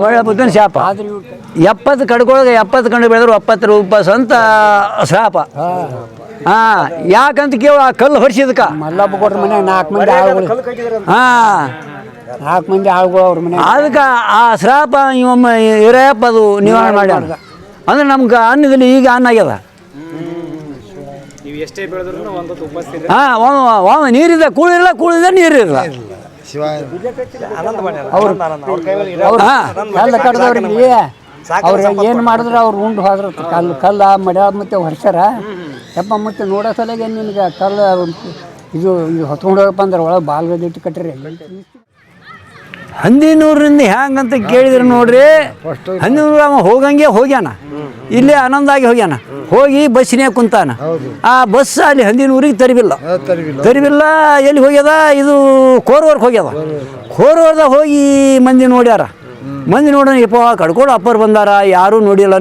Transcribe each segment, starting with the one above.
ಒಳ್ಳೆ ಬುದ್ಧನ ಶಾಪ ಎಪ್ಪತ್ತು ಕಡ್ಕೊಳಗೆ ಎಪ್ಪತ್ತು ಕಂಡು ಬೆಳೆದ್ರು ಎಪ್ಪತ್ತು ರೂಪಾಯಿ ಅಂತ ಶಾಪ ಹಾ ಯಾಕಂತ ಕೇಳ ಆ ಕಲ್ಲು ಹೊರಿಸಿದಕ್ಕ ಮಲ್ಲಪ್ಪ ಕೊಟ್ರ ಮನೆ ನಾಲ್ಕು ಮಂದಿ ಆಳುಗಳು ಹಾ ನಾಲ್ಕು ಮಂದಿ ಆಳುಗಳು ಅವ್ರ ಮನೆ ಅದಕ್ಕೆ ಆ ಶ್ರಾಪ ಇವಮ್ಮ ಇರಪ್ಪ ಅದು ನಿವಾರಣೆ ಮಾಡ್ಯ ಅಂದ್ರೆ ನಮ್ಗೆ ಅನ್ನದಲ್ಲಿ ಈಗ ಅನ್ನ ಆಗ್ಯದ ನೀವು ಎಷ್ಟೇ ಬೆಳೆದ್ರು ಒಂದು ಉಪಸ್ಥಿತಿ ಹಾ ಒಮ್ಮ ನೀರಿಲ್ಲ ಕೂಳಿರಲ್ಲ ಕೂಳಿದೆ ನೀರಿರಲ್ಲ ಕಡ್ದವ್ರಿಗೆ ಅವ್ರಿಗೆ ಏನು ಮಾಡಿದ್ರೆ ಅವ್ರು ಉಂಡು ಹೋದ್ರ. ಕಲ್ಲು ಕಲ್ಲ ಮಡ್ಯ ಮತ್ತೆ ಹೊರ್ಸ್ಯಾರ ಯಪ್ಪ ಮತ್ತೆ ನೋಡೋ ಸಲಗೆ ನಿನಗೆ ಕಲ್ಲು ಇದು ಇದು ಹೊತ್ಕೊಂಡು ಹೋಗಪ್ಪ ಅಂದ್ರೆ ಒಳಗೆ ಬಾಲ್ಗದಿಟ್ಟು ಕಟ್ಟಿರಿ. ಹಂದಿನೂರಿನಿಂದ ಹ್ಯಾಂಗಂತ ಕೇಳಿದ್ರು ನೋಡ್ರಿ ಹಂದಿನೂರು ಅವ ಹೋಗಂಗೆ ಹೋಗ್ಯಾನ. ಇಲ್ಲೇ ಆನಂದಾಗಿ ಹೋಗ್ಯಾನ. ಹೋಗಿ ಬಸ್ಸಿನೇ ಕುಂತಾನ. ಆ ಬಸ್ ಅಲ್ಲಿ ಹಂದಿನೂರಿಗೆ ತರಿಬಿಲ್ಲ ತರಿಬಿಲ್ಲ ಎಲ್ಲಿ ಹೋಗ್ಯದ? ಇದು ಕೋರ್ವರ್ಗೆ ಹೋಗ್ಯದ. ಕೋರ್ವರ್ದಾಗ ಹೋಗಿ ಮಂದಿ ನೋಡ್ಯಾರ. ಮಂದಿ ನೋಡೋಣ ಇಪ್ಪ ಕಡ್ಕೊಂಡು ಅಪ್ಪರ್ ಬಂದಾರ ಯಾರೂ ನೋಡಿಲ್ಲ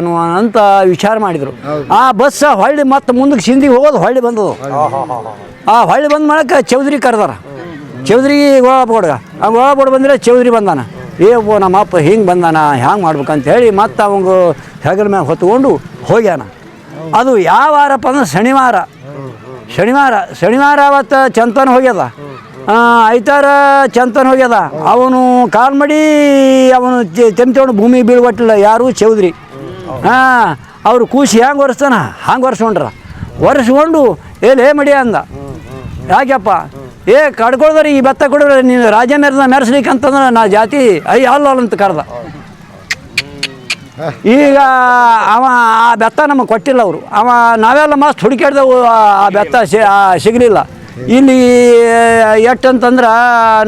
ಅನ್ನುವ ಅಂತ ವಿಚಾರ ಮಾಡಿದ್ರು. ಆ ಬಸ್ ಹೊಳ್ಳಿ ಮತ್ತೆ ಮುಂದಕ್ಕೆ ಸಿಂಧಿಗೆ ಹೋಗೋದು ಹೊಳ್ಳಿ ಬಂದದು. ಆ ಹೊಳ್ಳಿ ಬಂದ ಮಾಡಕ್ಕೆ ಚೌಧರಿ ಕರೆದಾರ. ಚೌಧರಿ ಗೋಳಪ್ಪ ಕೊಡ್ಗ ಆ ಗೋಳಪ್ಪ ಕೊಡ್ ಬಂದರೆ ಚೌಧರಿ ಬಂದಾನ. ಏ ನಮ್ಮ ಅಪ್ಪ ಹಿಂಗೆ ಬಂದಾನ, ಹ್ಯಾಂಗೆ ಮಾಡ್ಬೇಕಂತ ಹೇಳಿ ಮತ್ತೆ ಅವಂಗ ಹೆಗಲ ಮ್ಯಾಗ ಹೊತ್ಕೊಂಡು ಹೋಗ್ಯಾನ. ಅದು ಯಾವಾರಪ್ಪ ಅಂದ್ರೆ ಶನಿವಾರ. ಶನಿವಾರ ಶನಿವಾರ ಅವತ್ತು ಚಂತನ ಹೋಗ್ಯದ. ಐತಾರ ಚಂತನ ಹೋಗ್ಯದ. ಅವನು ಕಾಲ್ ಮಾಡಿ ಅವನು ತೆಮ್ತೊಂಡು ಭೂಮಿ ಬೀಳ್ಬಟ್ಟಿಲ್ಲ ಯಾರು? ಚೌಧರಿ. ಹಾಂ ಅವರು ಕೂಸಿ ಹ್ಯಾಂಗೆ ಒರೆಸ್ತಾನ? ಹಂಗೆ ಒರೆಸ್ಕೊಂಡ್ರ? ಒರೆಸ್ಕೊಂಡು, ಏ ಲೇ ಮಡಿ ಅಂದ. ಯಾಕೆಪ್ಪ ಏ, ಕಡ್ಕೊಳ್ದ್ರಿ, ಈ ಭತ್ತ ಕೊಡ್ರಿ, ನೀನು ರಾಜ ಮೆರೆದ ಮೆರೆಸ್ಲಿಕ್ಕೆ ಅಂತಂದ್ರೆ ನಾ ಜಾತಿ ಐ ಅಲ್ಲ ಅಂತ ಕರೆದ. ಈಗ ಅವ ಆ ಬೆತ್ತ ನಮಗೆ ಕೊಟ್ಟಿಲ್ಲ ಅವರು. ಅವ ನಾವೆಲ್ಲ ಮಸ್ತ್ ಹುಡುಕಾಡ್ದೆವು ಆ ಬೆತ್ತ ಸಿಗಲಿಲ್ಲ. ಇಲ್ಲಿ ಎಟ್ಟಂತಂದ್ರೆ ಅಂತಂದ್ರೆ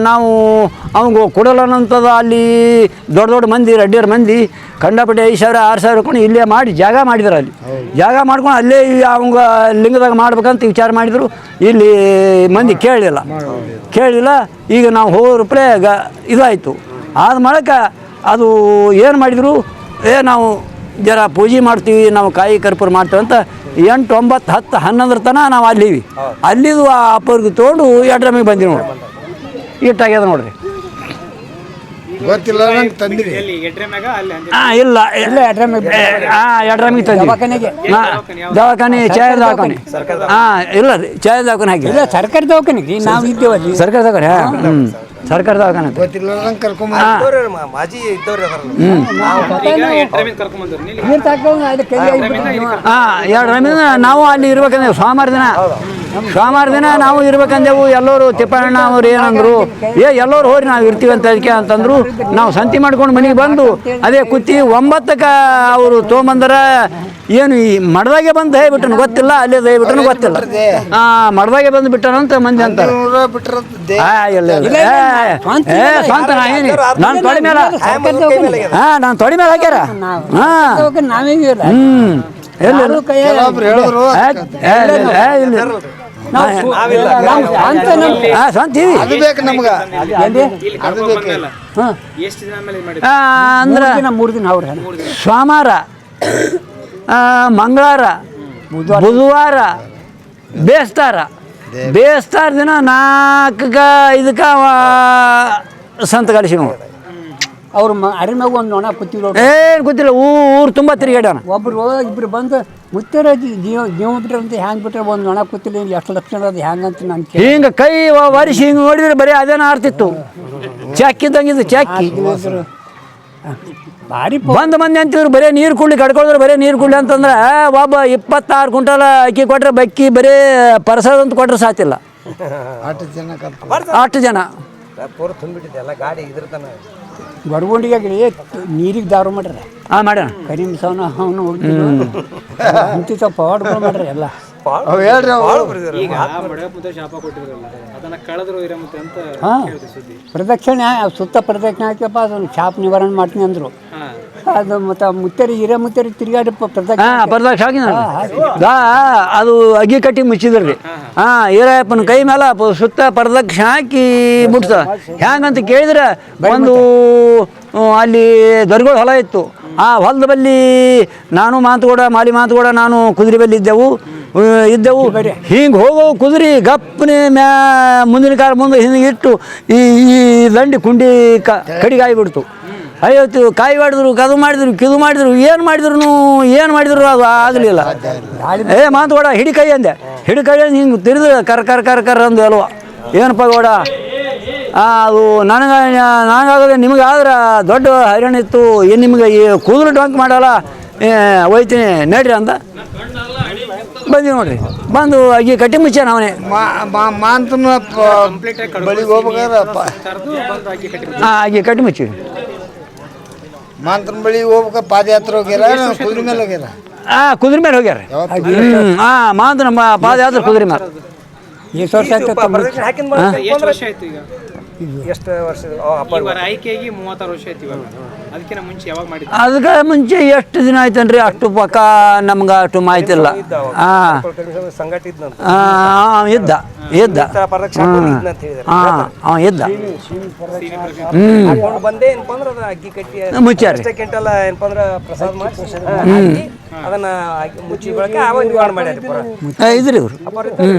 ನಾವು ಅವಂಗೆ ಕೊಡಲನಂತದ ಅಲ್ಲಿ ದೊಡ್ಡ ದೊಡ್ಡ ಮಂದಿ ರೆಡ್ಡಿಯರ್ ಮಂದಿ ಕಂಡಪಟ್ಟೆ ಐದು ಸಾವಿರ ಆರು ಸಾವಿರ ಕೊಂಡು ಇಲ್ಲೇ ಮಾಡಿ ಜಾಗ ಮಾಡಿದ್ರು ಅಲ್ಲಿ. ಜಾಗ ಮಾಡ್ಕೊಂಡು ಅಲ್ಲೇ ಅವಂಗ ಲಿಂಗದಾಗ ಮಾಡ್ಬೇಕಂತ ವಿಚಾರ ಮಾಡಿದರು. ಇಲ್ಲಿ ಮಂದಿ ಕೇಳಲಿಲ್ಲ ಕೇಳಲಿಲ್ಲ ಈಗ ನಾವು ಹೋಗ್ರಪ್ಲೆ ಗ ಇದಾಯಿತು. ಆದ ಮಾಡಕ್ಕೆ ಅದು ಏನು ಮಾಡಿದರು ಏ ನಾವು ಜರ ಪೂಜೆ ಮಾಡ್ತೀವಿ ನಾವು ಕಾಯಿ ಕರ್ಪೂರ ಮಾಡ್ತೇವೆ ಅಂತ ಎಂಟು ಒಂಬತ್ತು ಹತ್ತು ಹನ್ನೊಂದರ ತನಕ ನಾವು ಅಲ್ಲಿವಿ. ಅಲ್ಲಿದು ಆ ಅಪ್ಪರ್ಗೆ ತೊಗೊಂಡು ನಮಗೆ ಬಂದಿವಿ ನೋಡಿ. ಇಟ್ಟಾಗ್ಯದ ನೋಡ್ರಿ. ಗೊತ್ತಿಲ್ಲ ತಂದಿರಿ ಹಾಂ ಇಲ್ಲ ಇಲ್ಲ ಹಾಂ ಎಡ್ರಮಿಗೆ ತಂದಿವಿ. ಹಾಂ ದವಾಖಾನೆ ಚಾಯ್ ದವಾಖಾನೆ. ಹಾಂ ಇಲ್ಲ ರೀ ಚಾಯ್ ದವಾಖಾನೆ ಹಾಕಿ ಇಲ್ಲ ಸರ್ಕಾರಿ ದವಾಖಾನೆಗೆ? ನಾವು ಇದ್ದೇವಲ್ಲಿ ಸರ್ಕಾರ ದವಾಖಾನೆ ಹ್ಞೂ ಸರ್ಕಾರ ದವಾಖಾನೆ ಗೊತ್ತಿಲ್ಲ ನೀರು ಕೈ ಹಾಂ ಎರಡು ನಾವು ಅಲ್ಲಿ ಇರ್ಬೇಕಂದ್ರೆ ಸೋಮವಾರ ದಿನ. ಸೋಮವಾರ ದಿನ ನಾವು ಇರ್ಬೇಕಂದೆವು ಎಲ್ಲರೂ ತಿಪ್ಪಣ್ಣ ಅವ್ರು ಏನಂದ್ರು ಏ ಎಲ್ಲರೂ ಹೋರಿ ನಾವು ಇರ್ತೀವಿ ಅಂತ ಅದಕ್ಕೆ ಅಂತಂದ್ರು ನಾವು ಸಂತಿ ಮಾಡ್ಕೊಂಡು ಮನೆಗೆ ಬಂದು ಅದೇ ಕುತ್ತಿ ಒಂಬತ್ತಕ್ಕ ಅವರು ತೊಗೊಂಬಂದ್ರ ಏನು ಈ ಮಡದಾಗೆ ಬಂದು ದಯವಿಟ್ಟನು ಗೊತ್ತಿಲ್ಲ ಅಲ್ಲೇ ದಯಬಿಟ್ಟನು ಗೊತ್ತಿಲ್ಲ. ಹಾ ಮಡದಾಗೆ ಬಂದು ಬಿಟ್ಟನಂತ ಮಂದಿ ಅಂತಾರೆ. ನೂರ ಆ, ಇಲ್ಲ ಇಲ್ಲ. ಏ, ಏ ಸ್ವಂತ ನಾ ಏನು? ನಾನು ತೊಡೆ ಮೇಲೆ ಹಾಂ ನಾನು ತೊಡೆ ಮೇಲೆ ಹಾಕ್ಯಾರ. ಹಾಂ. ಹ್ಮ್. ಎಲ್ಲಿ ಕೆಲವೊಬ್ರು ಹೇಳಿದ್ರು ಅಂದ್ರ ಮೂರು ದಿನ ಮೂರು ದಿನ ಅವ್ರ ಸೋಮವಾರ ಆ, ಮಂಗಳವಾರ ಬುಧವಾರ ಬೇಸ್ತಾರ. ಬೇಸ್ತಾರ ದಿನ ನಾಲ್ಕು ಇದಕ್ಕೆ ಅವ ಸಂತ ಕಳಿಸಿ ನೋಡಿ ಅವ್ರ ಮ ಅರಿಮ್ಯಾಗ ಒಂದು ನೊಣ ಕೂತಿಲ್ಲ ಏನು ಗೊತ್ತಿಲ್ಲ ಊರು ತುಂಬ ತಿರುಗಾಡ್ಯಾನ ಒಬ್ರು ಇಬ್ರು ಬಂದು ಮುತ್ತರ ಜೀವ ಜೀವ ಬಿಟ್ರೆ ಅಂತ ಹ್ಯಾಂಗೆ ಬಿಟ್ರೆ ಒಂದು ನೊಣ ಕೂತಿಲ್ಲ ಇಲ್ಲಿ ಎಷ್ಟು ಲಕ್ಷಣ ಅದು ಹ್ಯಾಂಗಂತ ಅಂತ ನಾನು ಕೇಳಿ ಹಿಂಗೆ ಕೈ ವರಿಸಿ ಹಿಂಗೆ ನೋಡಿದ್ರೆ ಬರೀ ಅದೇನ ಆರ್ತಿತ್ತು. ಚಾಕಿದ್ದಂಗೆ ಇದು ಚಾಕಿ. ಭಾರಿ ಬಂದ ಮಂದಿ ಅಂತಿದ್ರು ಬರೀ ನೀರು ಕುಡ್ಲಿ ಕಡ್ಕೊಳಿದ್ರೆ ಬರೀ ನೀರು ಕುಡ್ಲಿ ಅಂತಂದ್ರೆ ಒಬ್ಬ ಇಪ್ಪತ್ತಾರು ಕ್ವಿಂಟಲ್ ಅಕ್ಕಿ ಕೊಟ್ರೆ ಬಕ್ಕಿ ಬರೀ ಪರಸದ ಅಂತ ಕೊಟ್ರೆ ಸಾತಿಲ್ಲ ಅಷ್ಟು ಜನ ಅಷ್ಟು ಜನ. ಗಡ್ಗೊಂಡಿಗೆ ನೀರಿಗೆ ದಾರು ಮಾಡ್ರಿ. ಹಾಂ ಮಾಡ್ಯಾನ. ಕರಿಮ್ ಸವನ ಅವನು ಇಂತಿತ್ತ ಪವಾಡ್ಗಳು ಮಾಡ್ರಿ ಎಲ್ಲ. ಹೇಳ್ರಿ ಅವು ಈಗ ಬಡಗಪ್ಪಂತ ಶಾಪ ಕೊಟ್ಟಿದ್ರಲ್ಲ ಅದನ್ನ ಕಳೆದ್ರು ಇರಮತ್ತೆ ಅಂತ ಹಾಂ. ಕೇಳಿದೆ ಸುದ್ದಿ. ಪ್ರದಕ್ಷಿಣೆ ಸುತ್ತ ಪ್ರದಕ್ಷಿಣೆ ಹಾಕ್ಯಪ್ಪ ಅದನ್ನು ಶಾಪ್ ನಿವಾರಣೆ ಮಾಡ್ತೀನಿ ಅಂದರು. ಹಾ. ಅದು ಮತ್ತು ಮುತ್ತೇರಿ ಹಿರೇ ಮುತ್ತರಿ ತಿರುಗಾಡಿ ಪ್ರದಕ್ಷಿಣೆ ಹಾಂ ಹಾಕಿ ಅದು ಅಗಿ ಕಟ್ಟಿ ಮುಚ್ಚಿದ್ರಿ ಹಾಂ ಈರಪ್ಪನ ಕೈ ಮೇಲೆ ಪ- ಸುತ್ತ ಪ್ರದಕ್ಷಿಣೆ ಹಾಕಿ ಮುಟ್ಸ. ಹ್ಯಾಂಗಂತ ಕೇಳಿದ್ರೆ ಒಂದು ಅಲ್ಲಿ ದೊರೆಗಳ ಹೊಲ ಇತ್ತು. ಆ ಹೊಲದ ಬಲ್ಲಿ ನಾನು ಮಾತುಗೂಡ ಮಾಲಿ ಮಾತುಗೂಡ ನಾನು ಕುದುರೆ ಬಲ್ಲಿ ಇದ್ದೆವು. ಇದ್ದೆವು. ಹಿಂಗೆ ಹೋಗೋ ಕುದುರೆ ಗಪ್ಪನೆ ಮ್ಯಾ ಮುಂದಿನ ಕಾಲ ಮುಂದೆ ಹಿಂದೆ ಇಟ್ಟು ಈ ಈ ದಂಡಿ ಕುಂಡಿ ಕ ಕಡಿಗಾಗಿಬಿಡ್ತು ಐವತ್ತು ಕಾಯಿ ಮಾಡಿದ್ರು ಕದು ಮಾಡಿದ್ರು ಕಿದು ಮಾಡಿದ್ರು ಏನು ಮಾಡಿದ್ರು ಏನು ಮಾಡಿದ್ರು ಅದು ಆಗಲಿಲ್ಲ. ಏ ಕೊಡ ಹಿಡಿ ಕೈ ಅಂದೆ. ಹಿಡಿ ಕೈ ಅಂದ್ರೆ ಹಿಂಗೆ ತಿರಿದು ಕರ್ ಕರ್ ಕರ್ ಕರ್ ಅಂದು ಅಲ್ವ. ಏನಪ್ಪ ಗೌಡ ಆ, ಅದು ನನಗೆ ನನಗಾಗದೆ ನಿಮಗೆ ಆದ್ರೆ ದೊಡ್ಡ ಹೈರಾಣ ಇತ್ತು. ಏನು ನಿಮಗೆ ಈ ಕೂದಲು ಡಾಂಕ್ ಮಾಡಲ್ಲ? ಏ, ಹೋಯ್ತೀನಿ ನಡ್ರಿ ಅಂತ ಬಂದೀವಿ ನೋಡ್ರಿ. ಬಂದು ಈ ಕಟ್ಟಿ ಮುಚ್ಚಾನ ಅವನೇ. ಮಾಂತನ ಬಳಿಗೆ ಹೋಗ್ಬೇಕಾದ್ರೆ ಹಾಂ ಆಗಿ ಕಟ್ಟಿ ಮುಚ್ಚಿ ಮಾಂತನ ಬಳಿಗೆ ಹೋಗ್ಬೇಕ ಪಾದಯಾತ್ರೆ ಹೋಗ್ಯಾರ ಕುದುರೆ ಮೇಲೆ ಹೋಗ್ಯಾರ? ಹಾಂ ಕುದುರೆ ಮೇಲೆ ಹೋಗ್ಯಾರ. ಹಾ ಹಾಂ ಮಾತು ನಮ್ಮ ಪಾದಯಾತ್ರೆ ಕುದುರೆ ಮೇಲೆ. ಎಷ್ಟು ವರ್ಷ ಆಯ್ತು ಎಷ್ಟು ವರ್ಷ? ಆಯ್ತು ಈಗ ಮೂವತ್ತಾರು ವರ್ಷ ಆಯ್ತು ಇವಾಗ. ಅದಕ್ಕಿಂತ ಮುಂಚೆ ಯಾವಾಗ ಮಾಡಿದ್ರು? ಅದಕ್ಕೆ ಮುಂಚೆ ಎಷ್ಟು ದಿನ ಆಯ್ತನ್ರಿ? ಅಷ್ಟು ಪಕ್ಕ ನಮ್ಗೆ ಅಷ್ಟು ಮಾಹಿತಿ ಇಲ್ಲ ಹಾಂ. ಇದ್ದ ಇದ್ದ. ಹಾಂ ಇದ್ದ. ಹ್ಞೂ ಹಾಕೊಂಡು ಬಂದೆ ಏನಪ್ಪ ಅಂದ್ರೆ ಅದ ಅಕ್ಕಿ ಕಟ್ಟಿ ಮುಚ್ಚಾರಿ. ಅಷ್ಟೇ ಕ್ವಿಂಟಲ್ ಏನಪ್ಪ ಅಂದ್ರೆ ಪ್ರಸಾದ ಮಾಡಿ ಹಾಕಿ ಅದನ್ನ ಮುಚ್ಚಿ ಬಳಕೆ ಅವಾಗ ನಿವಾರಣೆ ಮಾಡ್ಯಾರ ಪುರ ಆ, ಇದ್ರಿ ಇವ್ರು.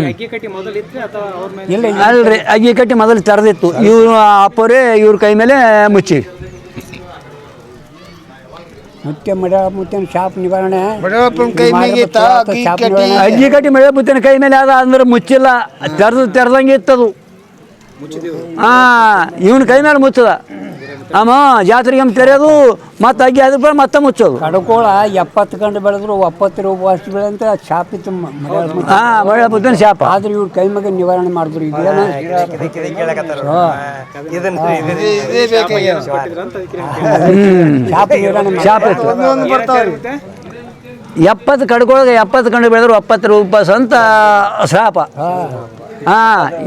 ಅಕ್ಕಿ ಕಟ್ಟಿ ಮೊದಲಿದ್ರೆ ಅಥವಾ ಅವ್ರ ಮೇಲೆ? ಇಲ್ಲ ಅಲ್ರಿ ಅಗ್ಗಿ ಕಟ್ಟಿ ಮೊದಲು ತೆರೆದಿತ್ತು. ಇವ್ರು ಅಪ್ಪರೇ ಇವ್ರ ಕೈ ಮೇಲೆ ಮುಚ್ಚಿ ಮುತ್ಯ ಮಡ ಮುತ್ತಿನ ಶಾಪ್ ನಿವಾರಣೆ. ಬಡವಪ್ಪನ ಕೈ ಮೇಗಿತ್ತ ಅಕ್ಕಿ ಶಾಪ್ ಕಟ್ಟಿ ನಿವಾರಣೆ. ಅಜ್ಜಿ ಕಟ್ಟಿ ಮಳೆ ಮುತ್ತಿನ ಕೈ ಮೇಲೆ ಅದ ಅಂದ್ರೆ ಮುಚ್ಚಿಲ್ಲ. ತೆರೆದು ತೆರೆದಂಗೆ ಇತ್ತದು. ಹಾಂ ಇವನ ಕೈ ಮೇಲೆ ಮುಚ್ಚದ. ಆಮ ಜಾತ್ರೆಗೆ ಅಮ್ಮ ತೆರೆಯೋದು ಮತ್ತೆ ಅಗ್ಗಿ ಅದ್ರ ಮೇಲೆ ಮತ್ತೆ ಮುಚ್ಚೋದು. ಕಡಕೋಳ ಎಪ್ಪತ್ತು ಗಂಟೆ ಬೆಳೆದ್ರು ಒಪ್ಪತ್ತು ರೂಪಾಯಿ ಅಷ್ಟು ಬೆಳೆದಂತ ಶಾಪ್ ಇತ್ತು ಮ-. ಹಾಂ ಮಳೆ ಬುದ್ಧನ ಶಾಪ. ಆದ್ರೆ ಇವ್ರು ಕೈ ಮಗ ನಿವಾರಣೆ ಮಾಡಿದ್ರು. ಇದೇನ ಶಾಪ್. ನಿವಾರಣೆ ಇತ್ತು ಎಪ್ಪತ್ತು ಕಡ್ಕೊಳಗೆ ಎಪ್ಪತ್ತು ಕಂಡು ಬೆಳೆದ್ರು ಒಪ್ಪತ್ತು ರೂಪಾಯಿ ಅಂತ ಶಾಪ. ಹಾಂ.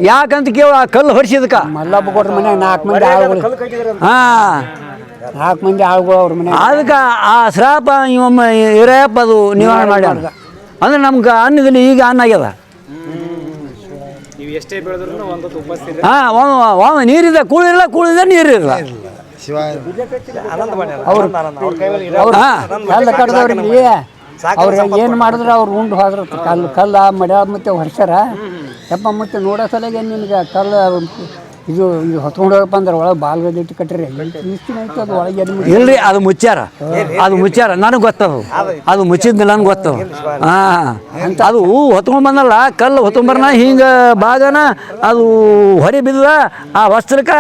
ಯಾಕಂತ ಕೇಳ ಆ ಕಲ್ಲು ಹೊಡಿಸಿದಕ್ಕ ಮಲ್ಲಪ್ಪ ಕೊಟ್ರ ಮನ್ಯಾಗ ನಾಲ್ಕು ಮಂದಿ ಆಳುಗಳು ಹಾ. ನಾಲ್ಕು ಮಂದಿ ಆಳುಗಳು ಅವ್ರ ಮನೆ. ಅದಕ್ಕೆ ಆ ಶ್ರಾಪ ಇವಮ್ಮ ಇರಪ್ಪ ಅದು ನಿವಾರಣೆ ಮಾಡ್ಯಾರ ಅಂದ್ರೆ ನಮ್ಗೆ ಅನ್ನದಲ್ಲಿ ಈಗ ಅನ್ನ ಆಗ್ಯದ. ಹಾಂ ನೀರಿದೆ ಕೂಳಿಲ್ಲ ಕೂಳಿದೆ ನೀರಿಲ್ಲ. ಅವ್ರ ಹಾಂ. ಕಡ್ದವ್ರಿಗೆ ಅವ್ರು ಏನು ಮಾಡಿದ್ರೆ ಅವ್ರು ಉಂಡು ಹೋದ್ರ ಕಲ್ಲು ಕಲ್ಲ ಮಡ ಮತ್ತೆ ಹೊರ್ಸ್ಯಾರ. ಯಪ್ಪ ಮತ್ತೆ ನೋಡೋ ಸಲಗೆ ನಿನಗೆ ಕಲ್ಲು ಇದು ಇದು ಹೊತ್ಕೊಂಡು ಹೋಗಪ್ಪ ಅಂದ್ರೆ ಒಳಗೆ ಬಾಲ್ಗದ ಇಟ್ಟು ಕಟ್ಟ್ರಿ. ಇಷ್ಟು ಆಯ್ತು ಅದು ಒಳಗೆ ಎಲ್ಲಿ ಇಲ್ರಿ ಅದು ಮುಚ್ಚಾರ ಅದು ಮುಚ್ಚಾರ ನನಗೆ ಗೊತ್ತದು. ಅದು ಮುಚ್ಚಿದ್ನಿಲ್ಲ ನನಗೆ ಗೊತ್ತದು. ಹಾಂ ಅದು ಹೊತ್ಕೊಂಡು ಬಂದಲ್ಲ ಕಲ್ಲು ಹೊತ್ಕೊಂಬರ್ನ ಹಿಂಗೆ ಬಾಗನ ಅದು ಹೊರಿ ಬಿದ್ದ ಆ ವಸ್ತ್ರಕ್ಕೆ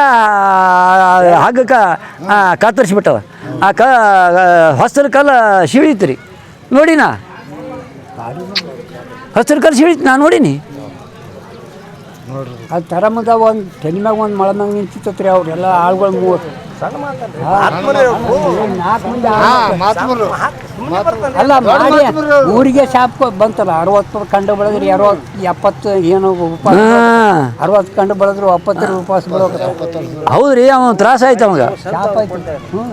ಹಗ್ಗಕ್ಕೆ ಕತ್ತರಿಸ್ಬಿಟ್ಟದ ಆ ಕ ಹೊಸ್ತ್ರ ಕಲ್ಲು ಸಿಳಿತು ರೀ ನೋಡಿನ? ಹಸಿರು ಕರ್ಸಿ ಹಿಡಿತು ನಾನು ನೋಡೀನಿ. ಅದು ತರಮದ ಒಂದು ತೆನಿ ಮ್ಯಾಗ ಒಂದು ಮಳೆ ಮ್ಯಾಗ ನಿಂತಿತ್ತತ್ರಿ ಅವ್ರೆಲ್ಲ ಆಳುಗಳು ಮೂರು ನಾಲ್ಕು ಮಂದಿ ಅಲ್ಲ ಮಾಡಿ ಊರಿಗೆ ಶಾಪ್ ಬಂತಲ್ಲ ಅರವತ್ತು ಕಂಡು ಬೆಳೆದ್ರಿ ಅರವತ್ತು ಎಪ್ಪತ್ತು ಏನು ಉಪವಾಸ ಅರವತ್ತು ಕಂಡು ಬೆಳೆದ್ರು ಒಪ್ಪತ್ತರ ಉಪವಾಸ ಬೆಳೋಕ ಹೌದ್ರಿ ಅವನು ತ್ರಾಸ ಆಯ್ತು ಅವಾಗ. ಶಾಪ್ ಆಯ್ತು. ಹ್ಞೂ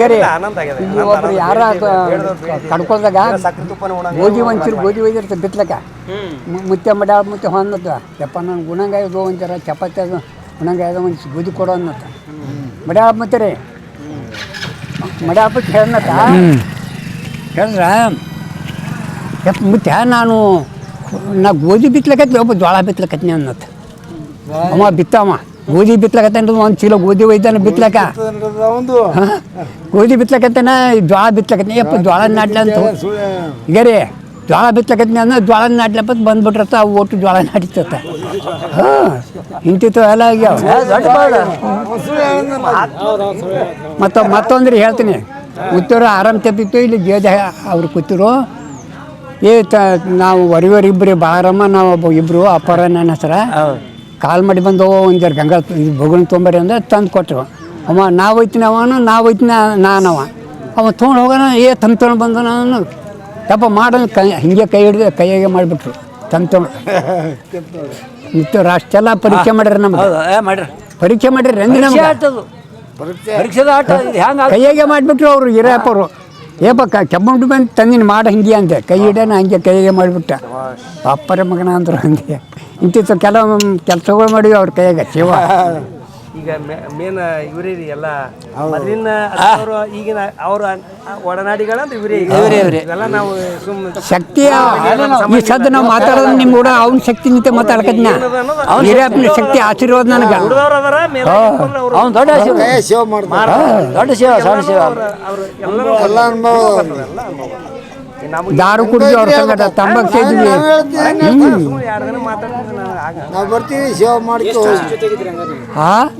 ಗರಿ ಆನಂದ ಒಬ್ರು ಯಾರ ಕಡ್ಕೊಳ್ದಾಗ ಸಕ್ಕರೆ ತುಪ್ಪನ ಉಣ ಗೋಧಿ ಒಂಚೂರು ಗೋಧಿ ಒಯ್ದಿರ್ತದೆ ಬಿತ್ಲಕ ಮುತ್ತೆ ಮಡ ಮುತ್ತೆ ಮುತ್ಯ ಹೊಂದತ್ತ ಯಪ್ಪ ನಾನು ಗುಣಂಗಾಯ್ದು ಒಂಚರ ಚಪಾತಿ ಅದು ಗುಣಂಗಾಯ್ದು ಒಂದು ಗೋಧಿ ಕೊಡೋ ಅನ್ನತ್ತ. ಮಡ ಮತ್ತೆ ರೀ. ಮಡ್ಯಾಳ ಮುತ್ಯ ಹೇಳನ್ನತ್ತ ಹೇಳಿದ್ರ? ಯಪ್ಪ ಮುತ್ಯ ನಾನು ನಾ ಗೋಧಿ ಬಿತ್ಲಕತ್ತಿ ಒಬ್ಬ ಜೋಳ ಬಿತ್ಲಕತ್ನಿ ಅನ್ನತ್ತ. ಅವ ಬಿತ್ತವ. ಗೋಧಿ ಬಿತ್ಲಕತ್ತೇನ್ರಿ ಒಂದು ಚೀಲ ಗೋಧಿ ಒಯ್ತಾನೆ ಬಿತ್ಲಕ? ಗೋಧಿ ಬಿತ್ಲಕತ್ತೇನ ಜ್ವಾಳ ಬಿತ್ಲಕತ್ನಿ ಯಪ್ಪ ಜ್ವಾಳ ನಾಟ್ಲ ಅಂತ ಈಗ ರೀ ಜೋಳ ಜ್ವಾಳ ಅಂದ್ರೆ ಜ್ವಾಳ ನಾಟ್ಲಪ್ಪ ಬಂದ್ಬಿಟ್ರತ್ತ ಅವು ಒಟ್ಟು ಜ್ವಾಳ ನಾಟಿತ್ತ ಹಾಂ ಇಂತಿತ್ತು ಎಲ್ಲ ಆಗ್ಯಾವ. ಮತ್ತು ಮತ್ತೊಂದ್ರಿ ಹೇಳ್ತೀನಿ. ಕೂತರು ಆರಾಮ್ ತಪ್ಪಿತ್ತು ಇಲ್ಲಿ ಜೇಜ ಅವ್ರು ಕೂತಿರು. ಏ ತ ನಾವು ವರಿವರಿ ಬಾರಮ್ಮ ಬಾಳರಮ್ಮ ನಾವು ಒಬ್ಬ ಇಬ್ಬರು ಅಪ್ಪರ ನನ್ನ ಹೆಸರ. ಕಾಲ್ ಮಾಡಿ ಬಂದು ಒಂದು ಜರ ಗಂಗಾ ಬಗುಳ್ ತೊಂಬರಿ ಅಂದ್ರೆ ತಂದು ಕೊಟ್ಟರು ಅವ ನಾವು ಹೋಯ್ತೀನಿ ಅವನು ನಾವು ಹೋಯ್ತೀನಿ ನಾನವ. ಅವ ತೊಗೊಂಡು ಹೋಗೋಣ ಏ ತಂದು ತೊಗೊಂಡು ಬಂದ ನಾನು ಯಪ್ಪ ಮಾಡೋದು ಕೈ ಹಿಂಗೆ ಕೈ ಹಿಡಿದು ಕೈಯಾಗೆ ಮಾಡಿಬಿಟ್ರು. ತಂದು ತೊಗೊಂಡು. ನಿತ್ಯ ಅಷ್ಟೆಲ್ಲ ಪರೀಕ್ಷೆ ಮಾಡ್ಯಾರ ನಮ್ಗೆ. ಏ ಮಾಡ್ರಿ. ಪರೀಕ್ಷೆ ಮಾಡಿರಿ ಹೆಂಗೆ ಪರೀಕ್ಷೆ ನಮ್ಗೆ ಕೈಯಾಗೆ ಮಾಡಿಬಿಟ್ರು ಅವರು ಹಿರಿಯಪ್ಪರು ಏಪ ಕೆಮ್ಮುಂಡು ಬಂದು ತಂದಿನ, ಮಾಡ ಹಿಂಗೆ ಅಂದೆ. ಕೈ ಇಡೋಣ ಹಂಗೆ ಕೈಗೆ ಮಾಡಿಬಿಟ್ಟ. ಅಪ್ಪರ ಮಗನ ಅಂದರು ಹಂಗೆ. ಇಂತಿತ್ತು ಕೆಲವು ಕೆಲಸಗಳು ಮಾಡಿವಿ ಅವ್ರ ಕೈಯಾಗ, ಶಿವ. ಈಗ ಮೇನ್ ಇವರೇ ರೀ ಎಲ್ಲ. ಮೊದಲಿನ ಅವರು ಈಗಿನ ಅವರು ಒಡನಾಡಿಗಳ ಇವರೇ ಇವರೇ ಇವರೇ. ಎಲ್ಲ ಇವೆಲ್ಲ ನಾವು ಸುಮ್ ಶಕ್ತಿಯ ಈ ಸದ್ದು ನಾವು ಮಾತಾಡೋದು ನಿಮ್ಮ ಕೂಡ ಅವ್ನ ಶಕ್ತಿ ನಿಂತೆ ಮಾತಾಡ್ಕತ್ನ? ಹಿರಿಯಪ್ಪನ ಶಕ್ತಿ. ಆಶೀರ್ವಾದ ನನಗೆ. ಅವ್ನು ದೊಡ್ಡ ಶಿವ ಮಾಡ್ತಾರೆ. ದೊಡ್ಡ ಸೇವೆ ಸಣ್ಣ ಎಲ್ಲ ಎಲ್ಲರೂ ಎಲ್ಲ ಅನುಭವ. ದಾರು ಕುಡಿದ್ವಿ ಅವ್ರ ಸಂಗಡ ತಂಬಾಕು ಸೇದ್ವಿ. ನಾವು ಬರ್ತೀವಿ ಸೇವೆ ಮಾಡ್ತೀವಿ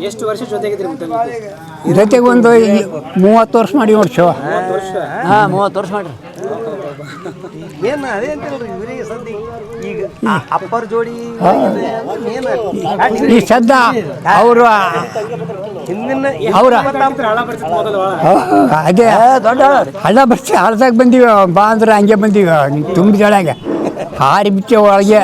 ಎಷ್ಟು ವರ್ಷ ಜೊತೆಗಿದ್ರಿ ಮುತ್ತಲ್ಲಿ ಜೊತೆಗೆ ಒಂದು ಮೂವತ್ತು ವರ್ಷ ಮಾಡಿ ನೋಡಿ ವರ್ಷ? ಹಾಂ ಮೂವತ್ತು ವರ್ಷ ಮಾಡ್ರಿ. ಏನು ಅದೇ ಅಂತಲ್ರಿ ಇವರಿಗೆ ಸದ್ಯ? ಅಪ್ಪರ ಜೋಡಿ ಏನು ಈ ಸದ್ದ ಅವರು ಹಿಂದಿನ ಅವ್ರ ಅದೇ. ದೊಡ್ಡ ಹಳ್ಳ ಬರ್ಸಿ ಹಳ್ದಾಗ ಬಂದೀವಿ ಬಾ ಅಂದ್ರೆ ಹಂಗೆ ಬಂದೀವಿ. ತುಂಬಿದೊಳಗೆ ಹಾರಿ ಬಿಟ್ಟೆ ಒಳಗೆ.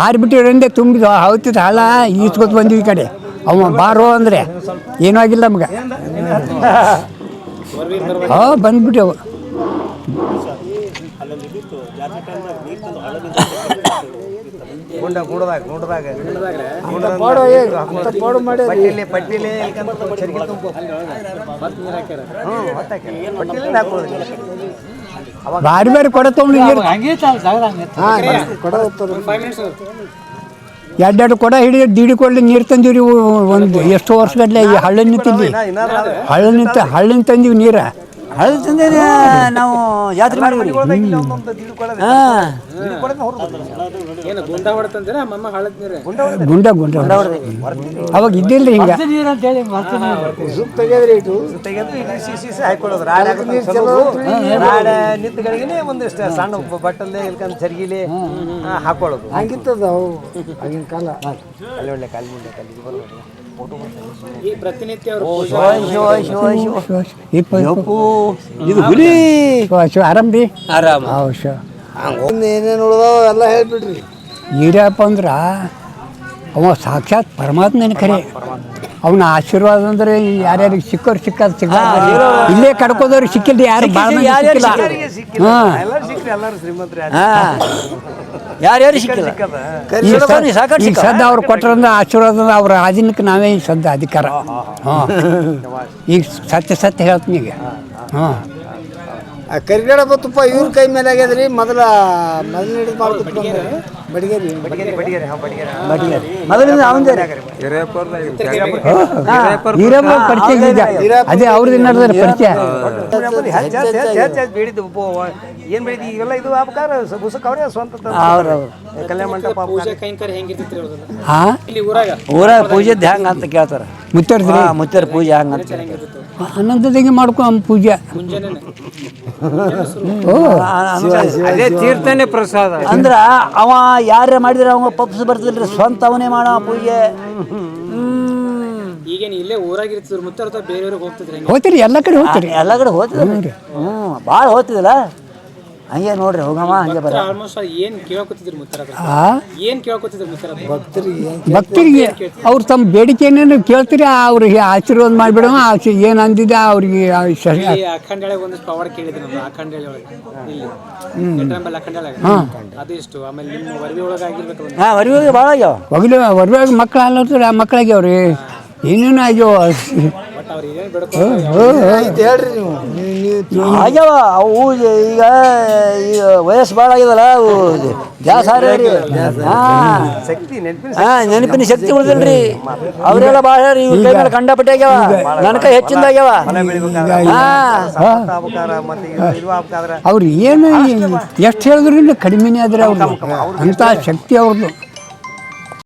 ಹಾರಿ ಬಿಟ್ಟಿರಂದೆ ತುಂಬಿದ ಹೌತಿದ್ದು ಹಳ್ಳ ಈಸ್ಕೊತ್ ಬಂದೀವಿ ಈ ಕಡೆ. ಅವ ಬಾರೋ ಅಂದರೆ. ಏನೂ ಆಗಿಲ್ಲ ನಮ್ಗೆ. ಹಾಂ ಬಂದ್ಬಿಟ್ಟೆವು ಗುಂಡ ಗುಡದಾಗ ಗುಂಡದಾಗ. ಪಾಡು ಮಾಡಿ. ಪಟ್ಟಿಲಿ ಪಟ್ಟಿಲೆ ಚರಿಗೆ ತುಂಬ ಹ್ಞೂ ಹೊತ್ತಾಕ್ಯಾರ. ಪಟ್ಟಿಲೆ ಹಾಕೊಳ್ಳೋದು ಬಾರಿ ಬಾರಿ ಕೊಡ ತೊಗೊಂಡು ಎರಡೆರಡು ಕೊಡ ಹಿಡಿ ದಿಡಿ ಕೊಡ್ಲಿ ನೀರು ತಂದೀವಿ ಒಂದು ಎಷ್ಟು ವರ್ಷಗಟ್ಲೆ ಈ ಹಳ್ಳ ನಿಂತಿದ್ವಿ. ಹಳ್ಳ ನಿಂತ ಹಳ್ಳಿನ ತಂದೀವಿ ನೀರು. ಹಳದ ನಾವು ಜಾತ್ರೆ ಮಾಡಿ ಒಂದೊಂದು ತಿಳ್ಕೊಳ್ಳೋದು ಹಾಂ. ತಿಳ್ಕೊಳ್ಳೋದು ಹೊರಗೆ ಏನು ಗುಂಡ ಗುಂಡ ಗುಂಡ. ಅವಾಗ ಇದ್ದಿಲ್ಲ ಹಿಂಗ. ನಿಂತಗಳಿಗೆ ಒಂದಿಷ್ಟು ಸಣ್ಣ ಬಟ್ಟಲ್ದೆ ಇಲ್ಕಂದ್ ಚರ್ಗಿಲಿ ಹಾಕೊಳ್ಳೋದು ಹಂಗಿತ್ತದ ಅವು. ಆಗಿನ ಕಾಲ. ಅಲ್ಲಿ ಒಳ್ಳೆ ಕಾಲಿ ಮುಂದೆ ಕಾಲಿಗೆ ಬರ್ಬೋದು. ಈ ಪ್ರತಿನಿತ್ಯ ಇದು ಹುಲಿ. ಆರಾಮ್ ರೀ? ಆರಾಮ. ಏನೇನು ಉಳ್ದಾವ ಎಲ್ಲ ಹೇಳ್ಬಿಡ್ರಿ. ಈರಪ್ಪ ಅಂದ್ರ ಅವ ಸಾಕ್ಷಾತ್ ಪರಮಾತ್ಮನ ಖರೆ ಅವನ ಆಶೀರ್ವಾದ ಅಂದ್ರೆ ಯಾರ್ಯಾರಿಗೆ ಸಿಕ್ಕೋರು ಸಿಕ್ಕಾದ ಸಿಕ್ಕ ಇಲ್ಲೇ ಕಡ್ಕೋದವ್ರು ಸಿಕ್ಕಿಲ್ಲ. ಯಾರು ಸಿಕ್ಕಿಲ್ಲ ಯಾರ್ಯಾರು ಸಿಕ್ಕಿಲ್ಲ. ಈ. ಸದ್ದ ಅವ್ರು ಕೊಟ್ಟರಂದ್ರೆ ಆಶೀರ್ವಾದ ಅವ್ರ ಆಧೀನಕ್ಕೆ ನಾವೇ ಈ ಸದ್ದ ಅಧಿಕಾರ. ಹಾಂ ಈಗ ಸತ್ಯ ಸತ್ಯ ಹೇಳ್ತೀನಿ ಈಗ. ಹಾಂ. ಆ ಕರಿಗಡ ಬತ್ತಪ್ಪ ಇವ್ರ ಕೈ ಮೇಲೆ ಆಗ್ಯದ್ರಿ ಮೊದಲ ಮೊದಲ ಹಿಡಿದು ಮಾಡ್ಕೊತ ಬಡಿಗೇರಿ ಮೊದಲಿಂದ ಅವಂದೇ ಪರಿಚಯ ಇದೆ ಅದೇ ಅವ್ರದ್ದು ನಡೆದ್ರೆ ಪರಿಚಯ. ಏನು ಇವೆಲ್ಲ ಇದು ಗುಸಕ್ ಅವರೇ ಸ್ವಂತ ಅವ್ರವ್ರು ಕಲ್ಯಾಣ ಮಂಟಪ ಪೂಜೆ ಹಾಂ. ಇಲ್ಲಿ ಊರಾಗ? ಊರಾಗ ಪೂಜೆದ್ದು ಹೆಂಗೆ ಅಂತ ಕೇಳ್ತಾರೆ. ಮುತ್ತರ್ದ್ರಿ ಮುತ್ತರ್ ಮುತ್ತರ ಪೂಜೆ ಹಂಗಂತ ಹೆಂಗಿರ್ತಿತ್ತು ಹನ್ನೊಂದದಾಗೆ ಮಾಡ್ಕೊ ಪೂಜೆ. ಅದೇ ತೀರ್ಥನೇ ಪ್ರಸಾದ. ಅಂದ್ರ ಅವ ಯಾರೇ ಮಾಡಿದ್ರೆ ಅವ ಪಪ್ಸ್ ಬರ್ತಿಲ್ರಿ ಸ್ವಂತ ಅವನೇ ಮಾಡೋ ಪೂಜೆ. ಈಗೇನು ಇಲ್ಲೇ ಊರಾಗ ಇರ್ತಿದ್ರು ಮುತ್ತಾರ ಬೇರೆಯವ್ರಿಗೆ ಹೋಗ್ತಿದ್ರಿ ಹೆಂಗೆ? ಹೋಗ್ತೀರಿ ಎಲ್ಲ ಕಡೆ ಹೋಗ್ತೀರಿ. ಎಲ್ಲ ಕಡೆ ಹೋಗ್ತಿದ್ರಿ. ಹ್ಞೂ ಭಾಳ ಹೋಗ್ತಿದಿಲ್ಲ ಹಂಗೆ ನೋಡ್ರಿ ಹೋಗಮ್ಮ ಹಂಗೆ ಬರ ಆಲ್ಮೋಸ್ಟ್ ಏನ್ ಕೇಳ್ಕೊತಿದ್ರಿ ಮುತ್ತಾರ ಆ? ಏನ್ ಕೇಳ್ಕೊತಿದ್ರಿ ಮುತ್ತಾರ ಭಕ್ತರಿಗೆ ಅವ್ರು ತಮ್ಮ ಬೇಡಿಕೆ ಏನೇನು ಕೇಳ್ತೀರಿ? ಅವ್ರಿಗೆ ಆಶೀರ್ವಾದ ಮಾಡಿಬಿಡಮ್ಮ ಆಶೀ ಏನು ಅಂದಿದೆ ಅವ್ರಿಗೆ ಅಖಂಡಳೆ ಒಂದಿಷ್ಟು ಪವಾಡ ಕೇಳಿದ್ರಿ ನಮ್ಮ ಅಖಂಡಳೆ ಒಳಗೆ. ಇಲ್ಲಿ. ಅಖಂಡಳೆ ಅದು ಇಷ್ಟು. ಆಮೇಲೆ ನಿಮ್ಮ ವರದಿ ಒಳಗೆ ಆಗಿರ್ಬೇಕು ಒಂದು. ಹಾಂ ಭಾಳ ಆಗ್ಯಾವ. ಒಗಲು ಮಕ್ಳು ಅಲ್ಲ ಆ ಮಕ್ಕಳಿಗೆ ಅವ್ರಿ ಏನೇನು ಆಗ್ಯಾವ? ಬಟ್ ಅವ್ರು ಏನ್ ಬೇಡ್ಕೊ ಹೇಳ್ರಿ ನೀವು. ನೀವು ನೀವು ಆಗ್ಯಾವ? ಅವು ಈಗ ಈಗ ವಯಸ್ಸು ಭಾಳ ಆಗ್ಯದಲ್ಲ ಅವು ಗ್ಯಾಸ್ ಹಾರ ಹಾಂ. ಶಕ್ತಿ ನೆನಪಿನ ಹಾಂ ನೆನಪಿನ ಶಕ್ತಿ ಉಳಿದಿಲ್ರಿ. ಅವರೆಲ್ಲ ಭಾಳ ಇವ್ರ ಕೈ ಮೇಲೆ ಕಂಡಪಟ್ಟೆ ಆಗ್ಯಾವ. ನನ್ನ ಕೈ ಹೆಚ್ಚಿಂದ ಆಗ್ಯಾವ. ಅವ್ರು ಏನು ಎಷ್ಟು ಹೇಳಿದ್ರು ಕಡಿಮೆನೇ ಆದ್ರೆ ಅವ್ರು ಅಂಥ ಶಕ್ತಿ ಅವ್ರದ್ದು